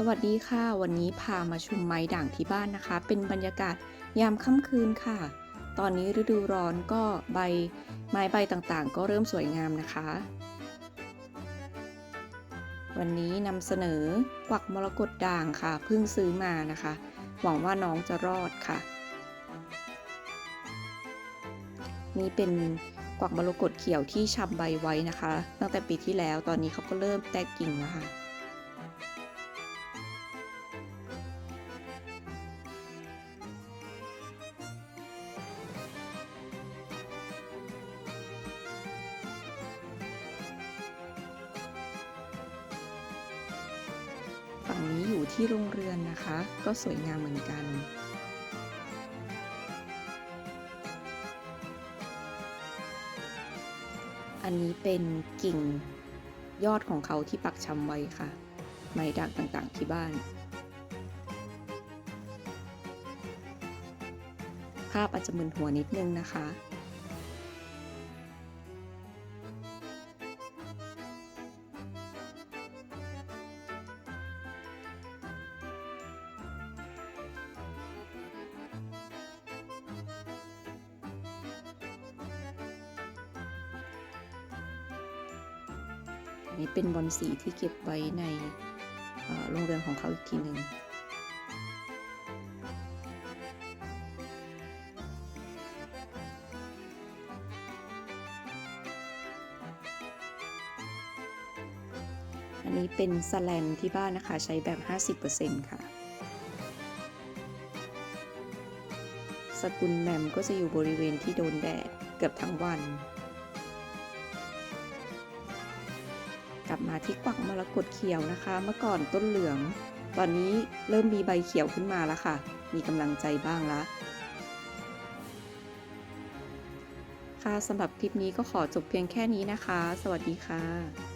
สวัสดีค่ะ วันนี้พามาชมไม้ด่างที่บ้านนะคะ เป็นบรรยากาศยามค่ำคืนค่ะ ตอนนี้ฤดูร้อนก็ใบไม้ใบต่างๆ ก็เริ่มสวยงามนะคะ วันนี้นำเสนอกวักมรกตด่างค่ะ เพิ่งซื้อมานะคะ หวังว่าน้องจะรอดค่ะ นี่เป็นกวักมรกตเขียวที่ชำใบไว้นะคะ ตั้งแต่ปีที่แล้วตอนนี้เขาก็เริ่มแตกกิ่งแล้วค่ะ งนี้อยู่ที่โรงเรือนนะคะ ก็สวยงามเหมือนกัน อันนี้เป็นกิ่งยอดของเขาที่ปักชำไว้ค่ะ ไม้ด่างต่างๆที่บ้าน ภาพอาจจะมึนหัวนิดนึงนะคะ นี้เป็นบอลสีที่เก็บไว้ในโรงเรือนของเขาอีกทีหนึ่งอันนี้เป็นสแลนที่บ้านนะคะใช้แบบ 50%ค่ะ สกุลแมมก็จะอยู่บริเวณที่โดนแดดเกือบทั้งวัน กลับมาที่กวักมรกตเขียวนะคะ เมื่อก่อนต้นเหลือง ตอนนี้เริ่มมีใบเขียวขึ้นมาแล้วค่ะ มีกำลังใจบ้างละค่ะสำหรับคลิปนี้ก็ขอจบเพียงแค่นี้นะคะ สวัสดีค่ะ